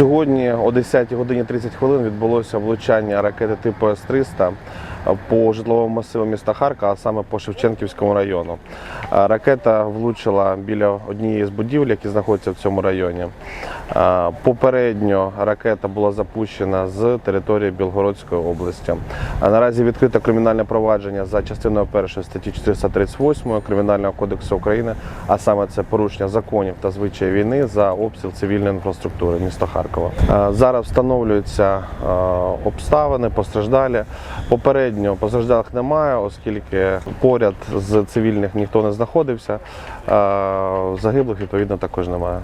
Сьогодні о 10 годині 30 хвилин відбулося влучання ракети типу С-300 по житловому масиву міста Харкова, а саме по Шевченківському району. Ракета влучила біля однієї з будівель, які знаходяться в цьому районі. Попередньо ракета була запущена з території Білгородської області. Наразі відкрито кримінальне провадження за частиною першої статті 438 Кримінального кодексу України, а саме це порушення законів та звичаї війни за обстріл цивільної інфраструктури міста Харкова. Зараз встановлюються обставини, постраждалі. Попередньо Попередньо постраждалих немає, оскільки поряд з цивільних ніхто не знаходився. Загиблих відповідно також немає.